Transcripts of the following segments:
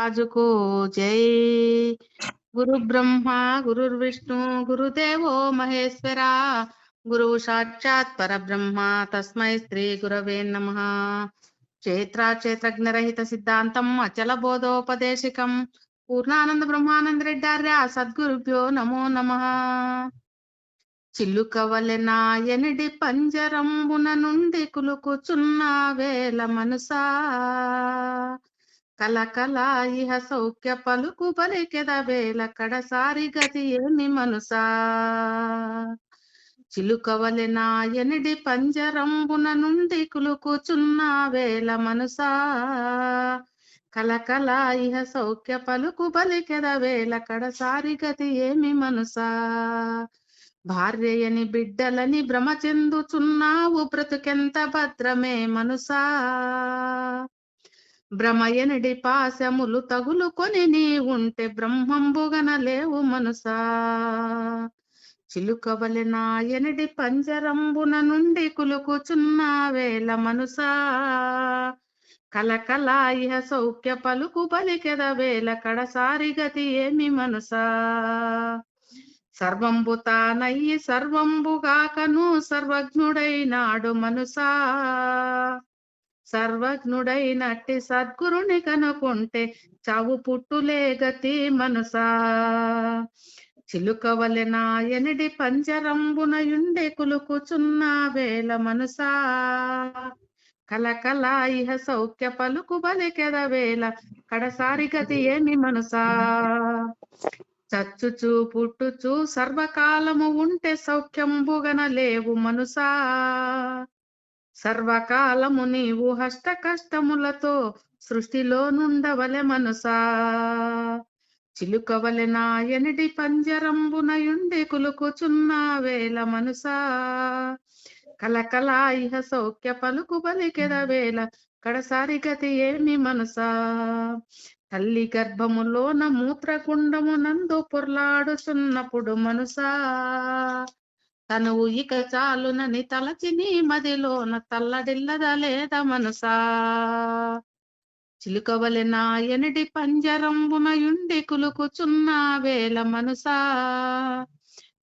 రాజుకు జై. గురు బ్రహ్మ గురుర్విష్ణు గురుదేవో మహేశ్వర. గురువు సాక్షాత్ పరబ్రహ్మ. తస్మై శ్రీ గురవే నమ. క్షేత్ర క్షేత్రజ్ఞరహిత సిద్ధాంతం అచల బోధోపదేశికం. పూర్ణానంద బ్రహ్మానంద రెడ్డార్య సద్గురుభ్యో నమో నమ. చిల్లుకవలెనా నాయనిడి పంజరంబున నుండి కులుకుచున్న వేల మనసా. కలకల ఇహ సౌఖ్య పలుకు పలికెద వేల కడసారి గతి ఏమి మనసా? చిలుకవలె నాయనిడి పంజరంబున నుండి కులుకుచున్న వేల మనసా? కలకల ఇహ సౌఖ్య పలుకు పలికెద వేల కడసారి గతి ఏమి మనసా? భార్యయని బిడ్డలని భ్రమ చెందుచున్నావు బ్రతుకెంత భద్రమే మనసా? భ్రమయనడి పాశములు తగులుకొని నీ ఉంటే బ్రహ్మంబుగనలేవు మనసా. చిలుకవలె నాయనడి పంజరంబున నుండి కులుకుచున్న వేల మనసా. కలకల ఇహ సౌఖ్య పలుకు పలికెద వేల కడసారి గతి ఏమి మనసా. సర్వంబు తానయ్యి సర్వంబుగాకను సర్వజ్ఞుడైనాడు మనసా. సర్వజ్ఞుడైనట్టి సద్గురుని కనుకుంటే చావు పుట్టులే గతి మనసా. చిలుకవలె నాయనిడి పంజరంబున యుండే కులుకుచున్న వేల మనసా. కలకల ఇహ సౌఖ్య పలుకు బలికెద వేల కడసారి గతి ఏమి మనసా. చచ్చుచు పుట్టుచు సర్వకాలము ఉంటే సౌఖ్యంబుగన లేవు మనసా. సర్వకాలము నీవు హస్త కష్టములతో సృష్టిలో నుండవలె మనసా. చిలుకవలె నాయనిడి పంజరంబునయుండి కులుకుచున్న వేల మనసా. కలకలా ఇహ సౌఖ్య పలుకు బలికెద వేల కడసారి గతి ఏమి మనసా. తల్లి గర్భములోన మూత్రకుండమునందు పొర్లాడుచున్నప్పుడు మనసా. తను ఇక చాలునని తలచిని మదిలోన తల్లడిల్లదలేద మనసా? చిలుకవలె నాయనిడి పంజరంబునయుండి కులుకుచున్న వేల మనసా?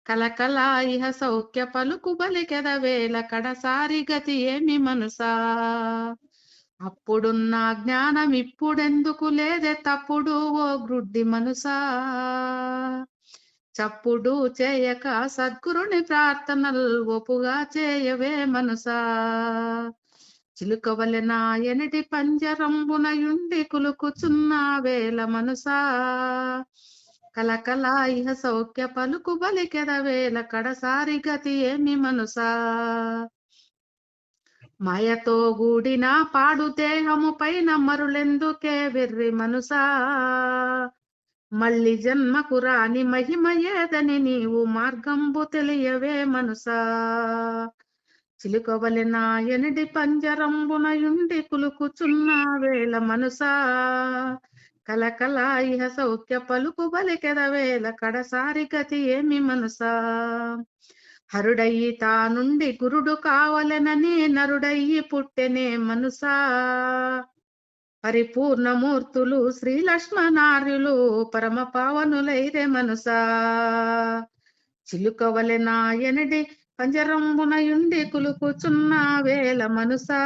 కలకల ఇహ సౌఖ్య పలుకు బలికెద వేల కడసారి గతి ఏమి మనసా? అప్పుడున్న జ్ఞానం ఇప్పుడెందుకు లేదే తప్పుడు ఓ గ్రుడ్డి మనసా? చప్పుడు చేయక సద్గురుని ప్రార్థనలు ఒపుగా చేయవే మనసా. చిలుకవలె నాయనిటి పంజరంబునయుండి కులుకుచున్న వేల మనసా. కలకల ఇహ సౌఖ్య పలుకు బలికెద వేల కడసారి గతి ఏమి మనసా. మాయతో గూడిన పాడు దేహము పైన మరులెందుకే వెర్రి మనసా. మళ్ళీ జన్మకు రాని మహిమ ఏదని నీవు మార్గంబు తెలియవే మనసా. చిలుకవలి నాయనిడి పంజరంబునయుండి కులుకుచున్న వేల మనసా. కలకల ఇహ సౌఖ్య పలుకు బలికెద వేల కడసారి గతి ఏమి మనసా. హరుడయ్యి తానుండి గురుడు కావలెనని నరుడయ్యి పుట్టెనే మనసా. పరిపూర్ణమూర్తులు శ్రీ లక్ష్మణార్యులు పరమ పావనులైరే మనసా. చిలుకవలె నాయనిడి పంజరంబునయుండి కులుకుచున్న వేల మనసా.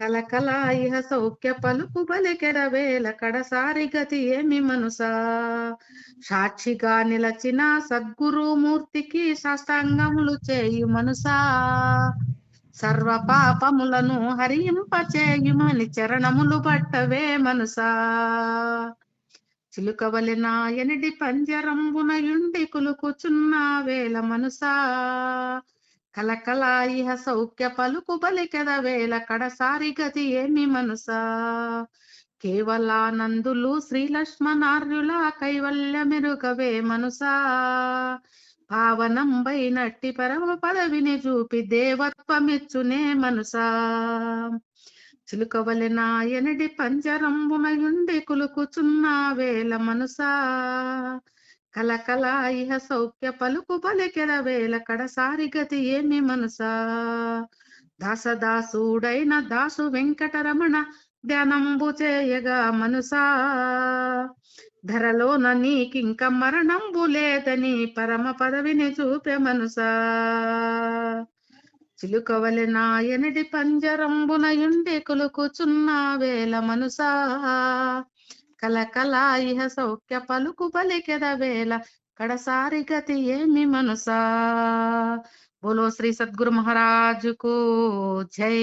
కలకల ఇహ సౌఖ్య పలుకు బలికెడ వేల కడసారి గతి ఏమి మనసా. సాక్షిగా నిలచిన సద్గురు మూర్తికి సాష్టాంగములు చేయు మనసా. సర్వ పాపములను హరింప చేయుమని చరణములు పట్టవే మనసా. చిలుకవలి నాయనిడి పంజరంబునయుండి కులుకుచున్న వేల మనసా. కలకల ఇహ సౌఖ్య పలుకు బలికెద వేల కడసారి గతి ఏమి మనసా. కేవలానందులు శ్రీ లక్ష్మణార్యుల కైవల్య మెరుగవే మనసా. పావనంబైనట్టి పరమ పదవిని చూపి దేవత్వమిచ్చునే మనసా. చిలుకవలి నాయనడి పంజరంబునయుండి కులుకుచున్న వేల మనసా. కలకల ఇహ సౌఖ్య పలుకు పలికెద వేల కడసారి గతి ఏమి మనసా. దాసదాసుడైన దాసు వెంకటరమణ ధ్యానంబు చేయగా మనసా ధరలోన నీకింక మరణంబు లేదని పరమ పదవిని చూపే మనసా. చిలుకవలె నాయనడి పంజరంబునయుండి కులుకుచున్న వేల మనసా. కలకల ఇహ సౌఖ్య పలుకు పలికెద వేల కడసారి గతి ఏమి మనసా. బోలో శ్రీ సద్గురు మహారాజుకు జై.